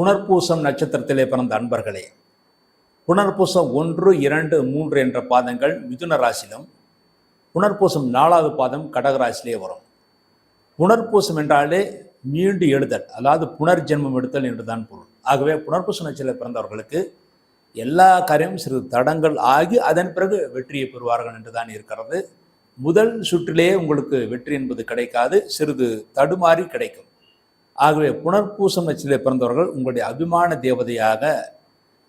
புனர்பூசம் நட்சத்திரத்திலே பிறந்த அன்பர்களே புனர்பூசம் ஒன்று இரண்டு மூன்று என்ற பாதங்கள் மிதுன ராசியிலும் புனர்பூசம் நாலாவது பாதம் கடகராசிலே வரும். புனர்பூசம் என்றாலே மீண்டு எழுதல் அதாவது புனர்ஜென்மம் எடுத்தல் என்றுதான் பொருள். ஆகவே புனர்பூச நட்சத்திரத்தில் பிறந்தவர்களுக்கு எல்லா காரியமும் சிறிது தடங்கள் ஆகி அதன் பிறகு வெற்றியை பெறுவார்கள் என்றுதான் இருக்கிறது. முதல் சுற்றிலேயே உங்களுக்கு வெற்றி என்பது கிடைக்காது சிறிது தடுமாறி கிடைக்கும். ஆகவே புனர்பூசம் நட்சத்திரத்தில் பிறந்தவர்கள் உங்களுடைய அபிமான தேவதையாக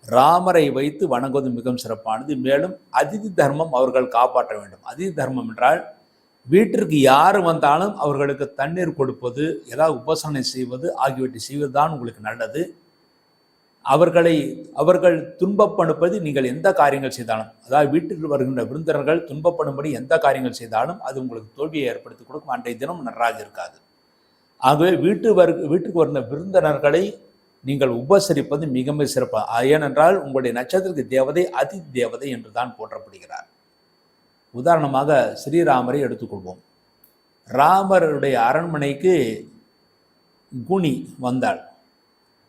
ராமரை வைத்து வணங்குவது மிகவும் சிறப்பானது. மேலும் அதிதி தர்மம் அவர்கள் காப்பாற்ற வேண்டும். அதிதி தர்மம் என்றால் வீட்டிற்கு யார் வந்தாலும் அவர்களுக்கு தண்ணீர் கொடுப்பது ஏதாவது உபசனை செய்வது ஆகியவற்றை செய்வதுதான் உங்களுக்கு நல்லது. அவர்களை அவர்கள் துன்பப்படுப்பது நீங்கள் எந்த காரியங்கள் செய்தாலும் அதாவது வீட்டிற்கு வருகின்ற விருந்தினர்கள் துன்பப்படும்படி எந்த காரியங்கள் செய்தாலும் அது உங்களுக்கு தோல்வியை ஏற்படுத்தி கொடுக்கும். அன்றைய தினம் நன்றாக இருக்காது. ஆகவே வீட்டு வரு வீட்டுக்கு வந்த விருந்தினர்களை நீங்கள் உபசரிப்பது மிக மிக சிறப்பு ஏனென்றால் உங்களுடைய நட்சத்திரக்கு தேவதை அதி தேவதை என்று தான் போற்றப்படுகிறார். உதாரணமாக ஸ்ரீராமரை எடுத்துக்கொள்வோம். ராமருடைய அரண்மனைக்கு குணி வந்தாள்.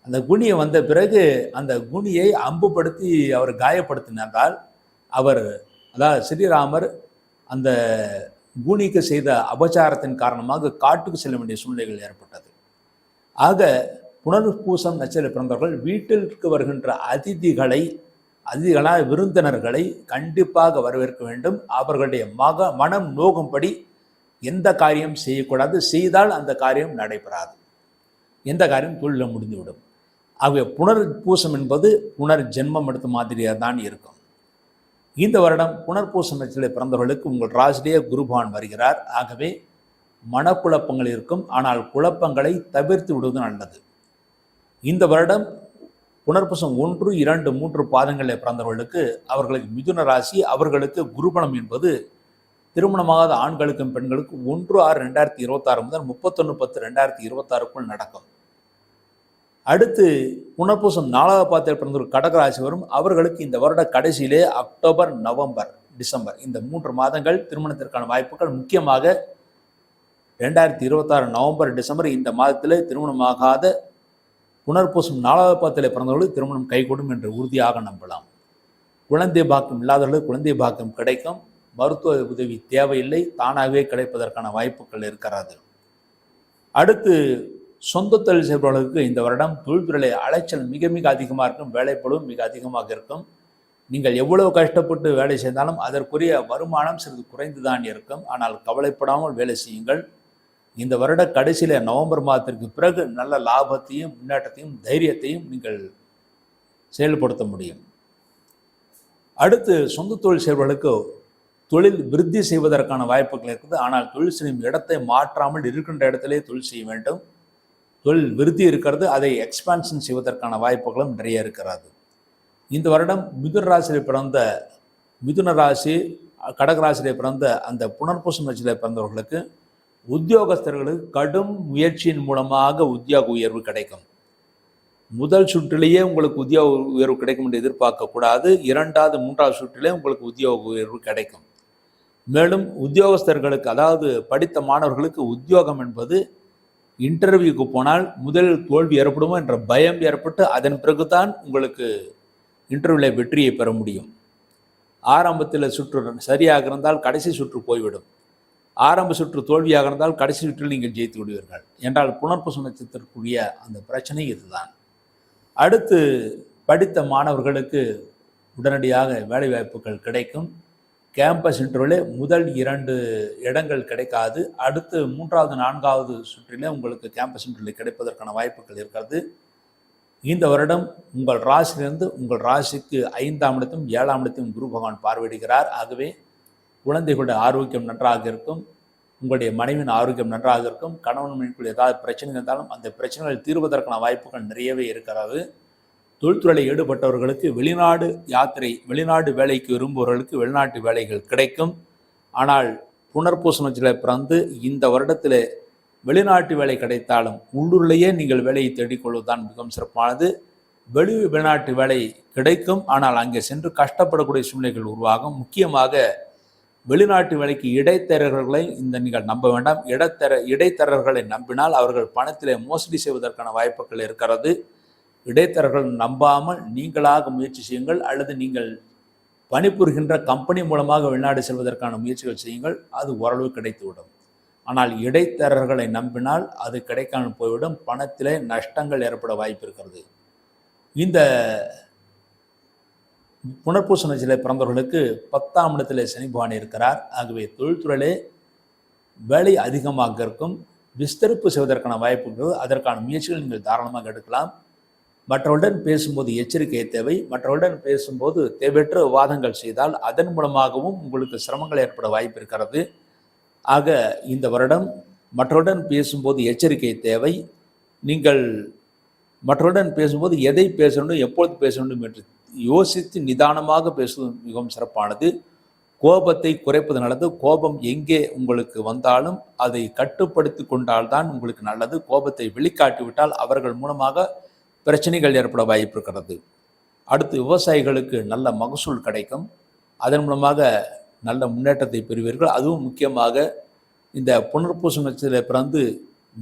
அந்த குணியை வந்த பிறகு அந்த குணியை அம்புபடுத்தி அவர் காயப்படுத்தினால் அவர் அதாவது ஸ்ரீராமர் அந்த குனிக்கு செய்த அபச்சாரத்தின் காரணமாக காட்டுக்கு செல்ல வேண்டிய சூழ்நிலைகள் ஏற்பட்டது. ஆக புனர்பூசம் நட்சத்திர பிறந்தவர்கள் வீட்டிற்கு வருகின்ற அதிதிகளை அதிதிகளாக விருந்தினர்களை கண்டிப்பாக வரவேற்க வேண்டும். அவர்களுடைய மக மனம் நோகும்படி எந்த காரியம் செய்யக்கூடாது. செய்தால் அந்த காரியம் நடைபெறாது. எந்த காரியம் தொழிலில் முடிந்துவிடும். ஆகவே புனர்பூசம் என்பது புனர் ஜென்மம் எடுத்த மாதிரியாக தான் இருக்கும். இந்த வருடம் புனர்பூசம் நட்சத்திரத்தில் பிறந்தவர்களுக்கு உங்கள் ராசிலேயே குருபான் வருகிறார். ஆகவே மனக்குழப்பங்கள் இருக்கும் ஆனால் குழப்பங்களை தவிர்த்து விடுவது நல்லது. இந்த வருடம் புனர்பூசம் ஒன்று இரண்டு மூன்று பாதங்களில் பிறந்தவர்களுக்கு அவர்களுக்கு மிதுன ராசி அவர்களுக்கு குருபணம் என்பது திருமணமாகாத ஆண்களுக்கும் பெண்களுக்கும் ஒன்று ஆறு ரெண்டாயிரத்தி இருபத்தாறு முதல் முப்பத்தொன்று பத்து ரெண்டாயிரத்தி இருபத்தாறுக்குள் நடக்கும். அடுத்து புனர்பூசம் நாலாவது பாத்திர பிறந்த கடகராசி வரும். அவர்களுக்கு இந்த வருட கடைசியிலே அக்டோபர் நவம்பர் டிசம்பர் இந்த மூன்று மாதங்கள் திருமணத்திற்கான வாய்ப்புகள். முக்கியமாக ரெண்டாயிரத்தி இருபத்தாறு நவம்பர் டிசம்பர் இந்த மாதத்திலே திருமணமாகாத புனர்பூசம் நாலாவது பாத்திலே பிறந்தவர்களுக்கு திருமணம் கைகூடும் என்று உறுதியாக நம்பலாம். குழந்தை பாக்கம் இல்லாதவர்களுக்கு குழந்தை பாக்கியம் கிடைக்கும். மருத்துவ உதவி தேவையில்லை. தானாகவே கிடைப்பதற்கான வாய்ப்புகள் இருக்கிறது. அடுத்து சொந்த தொழில் செய்பவர்களுக்கு இந்த வருடம் தொழில்துறை அலைச்சல் மிக மிக அதிகமாக இருக்கும் வேலைப்படும் மிக அதிகமாக இருக்கும். நீங்கள் எவ்வளவு கஷ்டப்பட்டு வேலை செய்தாலும் அதற்குரிய வருமானம் சிறிது குறைந்து தான் இருக்கும். ஆனால் கவலைப்படாமல் வேலை செய்யுங்கள். இந்த வருட கடைசியில் நவம்பர் மாதத்திற்கு பிறகு நல்ல லாபத்தையும் முன்னேற்றத்தையும் தைரியத்தையும் நீங்கள் செயல்படுத்த முடியும். அடுத்து சொந்த தொழில் செய்பவர்களுக்கு தொழில் விருத்தி செய்வதற்கான வாய்ப்புகள் இருக்குது. ஆனால் தொழில் செய்யும் இடத்தை மாற்றாமல் இருக்கின்ற இடத்திலே தொழில் செய்ய வேண்டும். விருத்தி இருக்கிறது அதை எக்ஸ்பான்ஷன் செய்வதற்கான வாய்ப்புகளும் நிறைய இருக்கிறது. இந்த வருடம் மிதுன ராசியில் பிறந்த மிதுன ராசி கடகராசியில் பிறந்த அந்த புனர்பூசம் ராசியில் பிறந்தவர்களுக்கு உத்தியோகஸ்தர்களுக்கு கடும் முயற்சியின் மூலமாக உத்தியோக உயர்வு கிடைக்கும். முதல் சுற்றிலேயே உங்களுக்கு உத்தியோக உயர்வு கிடைக்கும் என்று எதிர்பார்க்கக்கூடாது இரண்டாவது மூன்றாவது சுற்றிலே உங்களுக்கு உத்தியோக உயர்வு கிடைக்கும். மேலும் உத்தியோகஸ்தர்களுக்கு அதாவது படித்த மாணவர்களுக்கு உத்தியோகம் என்பது இன்டர்வியூக்கு போனால் முதலில் தோல்வி ஏற்படுமோ என்ற பயம் ஏற்பட்டு அதன் பிறகுதான் உங்களுக்கு இன்டர்வியூவில் வெற்றியை பெற முடியும். ஆரம்பத்தில் சுற்று சரியாக இருந்தால் கடைசி சுற்று போய்விடும். ஆரம்ப சுற்று தோல்வியாக இருந்தால் கடைசி சுற்றில் நீங்கள் ஜெயித்து விடுவீர்கள். என்றால் புனர்பசு நட்சத்திரத்திற்குரிய அந்த பிரச்சனை இதுதான். அடுத்து படித்த மாணவர்களுக்கு உடனடியாக வேலைவாய்ப்புகள் கிடைக்கும். கேம்பஸ் இன்டர்வியூலே முதல் இரண்டு இடங்கள் கிடைக்காது. அடுத்து மூன்றாவது நான்காவது சுற்றிலே உங்களுக்கு கேம்பஸ் இன்டர்வியூ கிடைப்பதற்கான வாய்ப்புகள் இருக்கிறது. இந்த வருடம் உங்கள் ராசியிலிருந்து உங்கள் ராசிக்கு ஐந்தாம் இடத்தையும் ஏழாம் இடத்தையும் குரு பகவான் பார்வையிடுகிறார். ஆகவே குழந்தைகளுடைய ஆரோக்கியம் நன்றாக இருக்கும். உங்களுடைய மனைவியின் ஆரோக்கியம் நன்றாக இருக்கும். கணவன் மனைவிக்குள் ஏதாவது பிரச்சனை இருந்தாலும் அந்த பிரச்சனைகள் தீர்வதற்கான வாய்ப்புகள் நிறையவே இருக்கிறது. தொழில்துறையில் ஈடுபட்டவர்களுக்கு வெளிநாடு யாத்திரை வெளிநாடு வேலைக்கு விரும்புபவர்களுக்கு வெளிநாட்டு வேலைகள் கிடைக்கும். ஆனால் புனர்பூசணத்தில் பிறந்து இந்த வருடத்தில் வெளிநாட்டு வேலை கிடைத்தாலும் உள்ளூர்லேயே நீங்கள் வேலையை தேடிக்கொள்வதுதான் மிகவும் சிறப்பானது. வெளி வெளிநாட்டு வேலை கிடைக்கும். ஆனால் அங்கே சென்று கஷ்டப்படக்கூடிய சூழ்நிலைகள் உருவாகும். முக்கியமாக வெளிநாட்டு வேலைக்கு இடைத்தரகர்களை இந்த நீங்கள் நம்ப வேண்டாம். இடைத்தர இடைத்தரகர்களை நம்பினால் அவர்கள் பணத்திலே மோசடி செய்வதற்கான வாய்ப்புகள் இருக்கிறது. இடைத்தரகர்கள் நம்பாமல் நீங்களாக முயற்சி செய்யுங்கள் அல்லது நீங்கள் பணிபுரிகின்ற கம்பெனி மூலமாக வெளிநாடு செல்வதற்கான முயற்சிகள் செய்யுங்கள் அது ஓரளவு கிடைத்துவிடும். ஆனால் இடைத்தரகர்களை நம்பினால் அது கிடைக்காமல் போய்விடும் பணத்திலே நஷ்டங்கள் ஏற்பட வாய்ப்பு இருக்கிறது. இந்த புனர்பூச நட்சத்திர பிறந்தவர்களுக்கு பத்தாம் இடத்திலே சனி பகவான் இருக்கிறார். ஆகவே தொழில்துறையிலே வேலை அதிகமாக இருக்கும் விஸ்தரிப்பு செய்வதற்கான வாய்ப்பு இருக்கிறது. அதற்கான முயற்சிகள் நீங்கள் தாராளமாக எடுக்கலாம். மற்றவருடன் பேசும்போது எச்சரிக்கை தேவை மற்றவருடன் பேசும்போது தேவையற்ற விவாதங்கள் செய்தால் அதன் மூலமாகவும் உங்களுக்கு சிரமங்கள் ஏற்பட வாய்ப்பு இருக்கிறது. ஆக இந்த வருடம் மற்றவருடன் பேசும்போது எச்சரிக்கை தேவை நீங்கள் மற்றவருடன் பேசும்போது எதை பேச வேண்டும் எப்பொழுது பேச வேண்டும் என்று யோசித்து நிதானமாக பேசுவது மிகவும் சிறப்பானது. கோபத்தை குறைப்பது நல்லது கோபம் எங்கே உங்களுக்கு வந்தாலும் அதை கட்டுப்படுத்தி கொண்டால்தான் உங்களுக்கு நல்லது. கோபத்தை வெளிக்காட்டி விட்டால் அவர்கள் மூலமாக பிரச்சனைகள் ஏற்பட வாய்ப்பு இருக்கிறது. அடுத்து விவசாயிகளுக்கு நல்ல மகசூல் கிடைக்கும். அதன் மூலமாக நல்ல முன்னேற்றத்தை பெறுவீர்கள். அதுவும் முக்கியமாக இந்த புனர்பூச நட்சத்திரத்தில் பிறந்து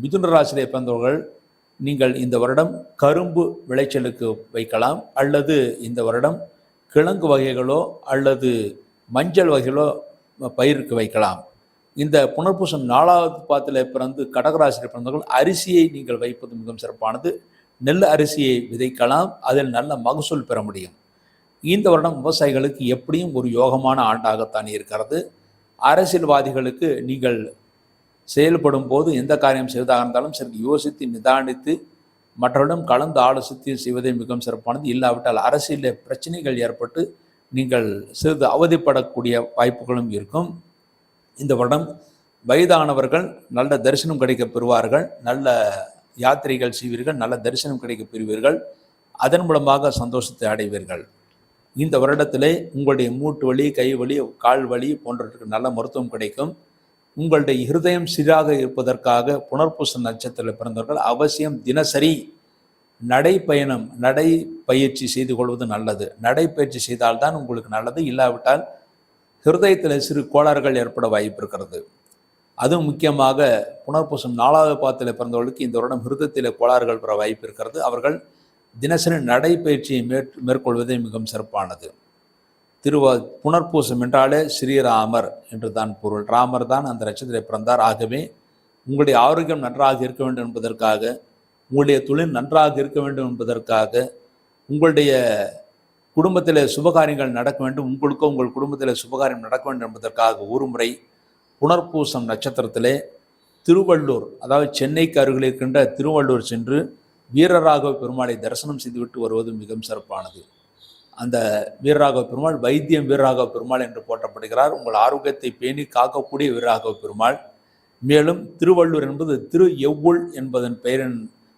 மிதுன ராசியிலே பிறந்தவர்கள் நீங்கள் இந்த வருடம் கரும்பு விளைச்சலுக்கு வைக்கலாம். அல்லது இந்த வருடம் கிழங்கு வகைகளோ அல்லது மஞ்சள் வகைகளோ பயிருக்கு வைக்கலாம். இந்த புனர்பூசம் நாலாவது பாத்தில் பிறந்து கடகராசியில் பிறந்தவர்கள் அரிசியை நீங்கள் வைப்பது மிகவும் சிறப்பானது. நெல் அரிசியை விதைக்கலாம் அதில் நல்ல மகசூல் பெற முடியும். இந்த வருடம் விவசாயிகளுக்கு எப்படியும் ஒரு யோகமான ஆண்டாகத்தான் இருக்கிறது. அரசியல்வாதிகளுக்கு நீங்கள் செயல்படும் போது எந்த காரியம் செய்வதாக இருந்தாலும் சரி யோசித்து நிதானித்து மற்றவரிடம் கலந்து ஆலோசித்து செய்வதே மிகவும் சிறப்பானது. இல்லாவிட்டால் அரசியலில் பிரச்சனைகள் ஏற்பட்டு நீங்கள் சிறிது அவதிப்படக்கூடிய வாய்ப்புகளும் இருக்கும். இந்த வருடம் வயதானவர்கள் நல்ல தரிசனம் கிடைக்க பெறுவார்கள். நல்ல யாத்திரைகள் செய்வீர்கள் நல்ல தரிசனம் கிடைக்க பெறுவீர்கள் அதன் மூலமாக சந்தோஷத்தை அடைவீர்கள். இந்த வருடத்திலே உங்களுடைய மூட்டு வலி கை வலி கால் வலி போன்றவற்றுக்கு நல்ல மருத்துவம் கிடைக்கும். உங்களுடைய இருதயம் சீராக இருப்பதற்காக புனர்பூச நட்சத்திரத்தில் பிறந்தவர்கள் அவசியம் தினசரி நடைப்பயணம் நடை பயிற்சி செய்து கொள்வது நல்லது. நடைப்பயிற்சி செய்தால்தான் உங்களுக்கு நல்லது இல்லாவிட்டால் ஹிருதயத்தில் சிறு கோளாறுகள் ஏற்பட வாய்ப்பு இருக்கிறது. அதுவும் முக்கியமாக புனர்பூசம் நாலாவது பாதத்தில் பிறந்தவர்களுக்கு இந்த வருடம் ஹிருதத்தில் கோளாறுகள் பெற வாய்ப்பு இருக்கிறது. அவர்கள் தினசரி நடைப்பயிற்சியை மேற் மேற்கொள்வதே மிகவும் சிறப்பானது. திருவ புனர்பூசம் என்றாலே ஸ்ரீராமர் என்று தான் பொருள். ராமர் தான் அந்த நட்சத்திரத்தில் பிறந்தார். ஆகவே உங்களுடைய ஆரோக்கியம் நன்றாக இருக்க வேண்டும் என்பதற்காக உங்களுடைய தொழில் நன்றாக இருக்க வேண்டும் என்பதற்காக உங்களுடைய குடும்பத்தில் சுபகாரியங்கள் நடக்க வேண்டும் உங்களுக்கோ உங்கள் குடும்பத்தில் சுபகாரியம் நடக்க வேண்டும் என்பதற்காக ஒரு முறை புனர்பூசம் நட்சத்திரத்திலே திருவள்ளூர் அதாவது சென்னைக்கு அருகில் இருக்கின்ற திருவள்ளூர் சென்று வீரராகவ பெருமாளை தரிசனம் செய்துவிட்டு வருவது மிகவும் சிறப்பானது. அந்த வீரராகவ பெருமாள் வைத்தியம் வீரராகவ பெருமாள் என்று போற்றப்படுகிறார். உங்கள் ஆரோக்கியத்தை பேணி காக்கக்கூடிய வீரராகவ பெருமாள். மேலும் திருவள்ளூர் என்பது திரு எவ்வுள் என்பதன் பெயரின்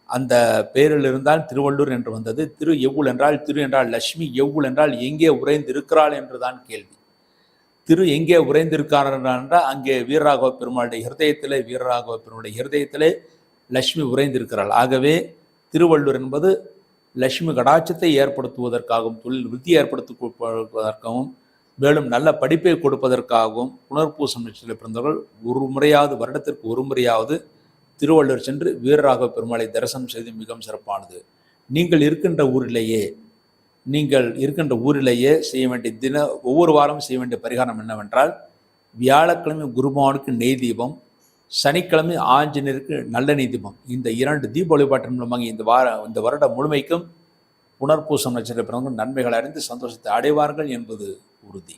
அந்த பெயரில் இருந்தால் திருவள்ளூர் என்று வந்தது. திரு எவ்வுள் என்றால் திரு என்றால் லட்சுமி எவ்வுள் என்றால் எங்கே உறைந்து இருக்கிறாள் என்றுதான் கேள்வி. திரு எங்கே உறைந்திருக்கார் என்றால் அங்கே வீரராகவ பெருமாளுடைய ஹிருதயத்திலே வீரராகவ பெருமாளுடைய ஹிருதயத்திலே லட்சுமி உறைந்திருக்கிறாள். ஆகவே திருவள்ளூர் என்பது லட்சுமி கடாட்சத்தை ஏற்படுத்துவதற்காகவும் தொழில் விருத்தி ஏற்படுத்துவதற்காகவும் மேலும் நல்ல படிப்பை கொடுப்பதற்காகவும் புனர்பூசம் நட்சத்திரத்தில் பிறந்தவர்கள் ஒரு முறையாவது வருடத்திற்கு ஒரு முறையாவது திருவள்ளுவர் சென்று வீரராக பெருமாளை தரிசனம் செய்து மிகவும் சிறப்பானது. நீங்கள் இருக்கின்ற ஊரிலேயே நீங்கள் இருக்கின்ற ஊரிலேயே செய்ய வேண்டிய தின ஒவ்வொரு வாரமும் செய்ய வேண்டிய பரிகாரம் என்னவென்றால் வியாழக்கிழமை குருமானுக்கு நெய் தீபம் சனிக்கிழமை ஆஞ்சநேயருக்கு நெய் தீபம். இந்த இரண்டு தீப வழிபாட்டின் மூலமாக இந்த வார இந்த வருடம் முழுமைக்கும் புனர்பூசம் நட்சத்திர பிறகு நன்மைகள் அறிந்து சந்தோஷத்தை அடைவார்கள் என்பது உறுதி.